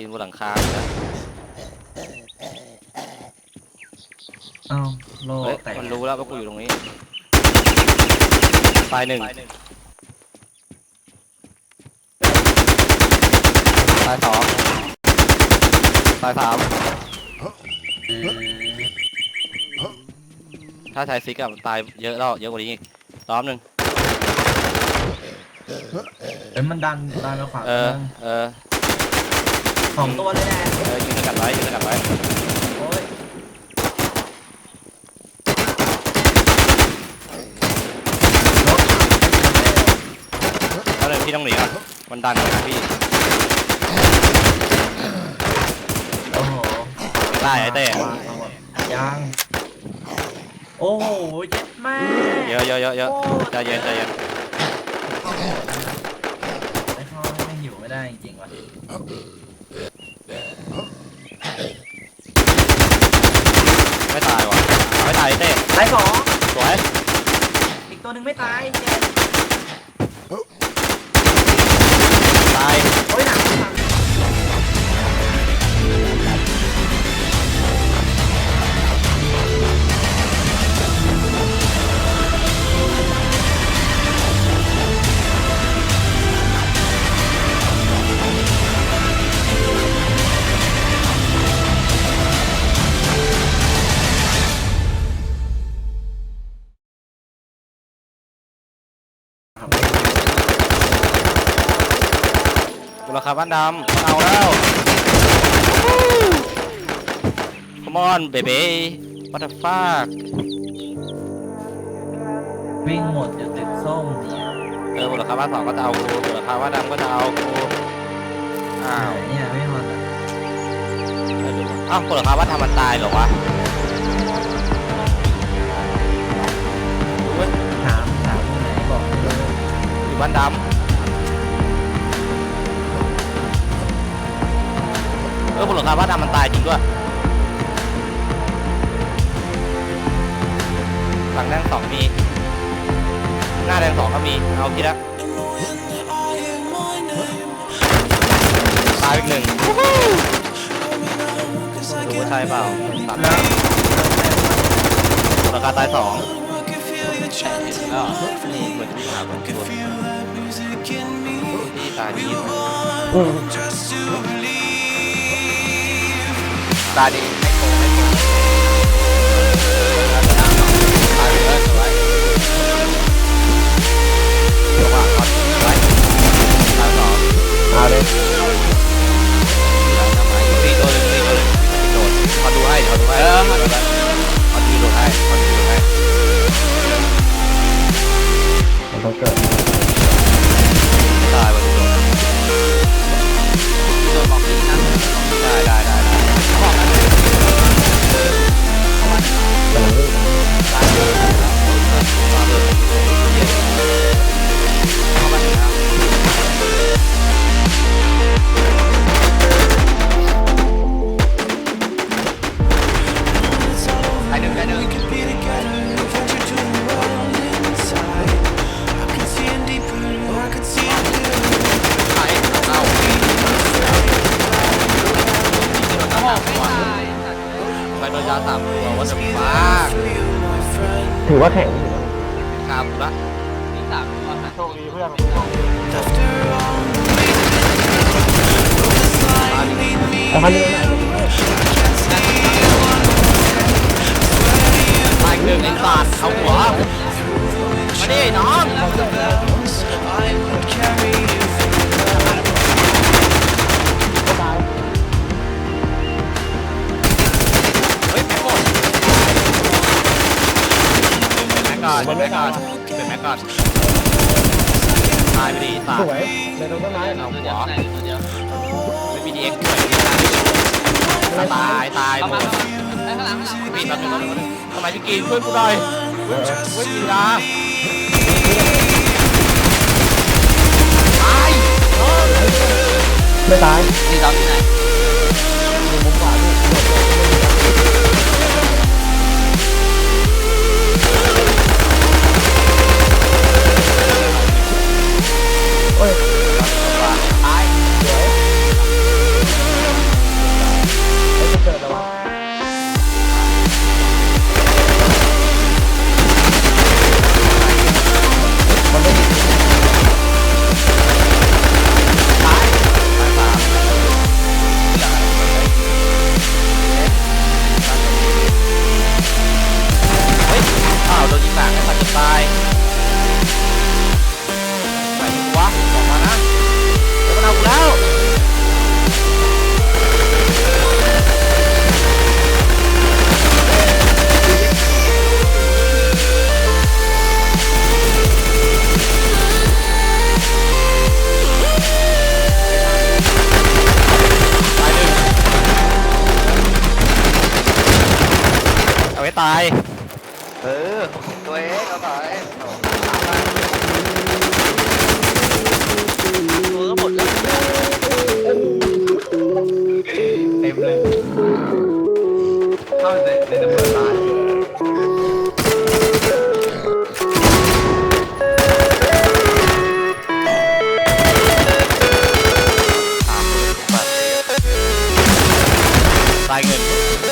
ยืนบนหลังคาอยู่นะเอ้าโลเฮ้ยแตกมันรู้แล้วว่ากูอยู่ตรงนี้ตายหนึ่งตายสองตายสามถ้าชายซิกอะมันตายเยอะแล้วเยอะกว่านี้อีกล้อมหนึ่งเอ้ยมันดันดันมาขวาเออ เออ สองตัวเลยแหละเออยิงสกัดไว้ยิงสกัดไว้โอ้ยแล้วเลยพี่ต้องหนีก่อนมันดันมาพี่โอ้โหได้ไอ้เต้ยังโอ้โหเจ็ดแม่เยอะเยอะเยอะเยอะใจเย็นใจเย็นไอ้ข้อไม่หิวไม่ได้จริงๆว่ะ ไม่ตายว่ะไม่ ตายไอ้เต้ตายสองสวยอีกตัวหนึ่งไม่ตายเจ็ด บุรคาบ้านดำเอาแล้ว Come on baby what the fuck วิ่งหมดอยู่ตึกส้มเนี่ยเออบุรคาบ้านสองก็จะเอากูบุรคาบ้านดำก็จะเอากูอ้าวเนี่ยไม่หมดอะเออดูอ้าวบุรคาบ้านทำมันตายเหรอวะ บ้านดำเออบุรคาบ้านดำมันตายจริงด้วยหลังแดงสองมี หน้าแดงสองก็มี เอาคิดละตายอีกหนึ่งดูว่าใช่เปล่าสามแล้วราคาตายสองก็ นี่เหมือนที่ถามเหมือนตัวที่ตาดีตาดีให้โกให้โก ถือว่าแข็งคามละโชคดีเพื่อนแต่คันนี้ไหนตายหนึ่งไอ้สัตว์เขาหัวมาดิน้อง กก่อนเป็นแม็กก่อนเป็นแม็กก่อนตายไปดิสัตสว์วยในตรงต้นไม้เอาหัวไม่มีดีเอ็กซ์ด้วยตายตายหมดพี่แป๊บนึงแป๊บนึงแป๊บนึงทำไมพี่กินช่วยกูหน่อยเฮ้ยมียาตายไม่ตายนี่เราที่ไหนอยู่มุมขวาายเออตัวเองเอาไปตัวก็หมดแล้วเต็มเลยเข้าในในระเบิดตายสามหมื่นบาทตายเงิน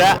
แล้ว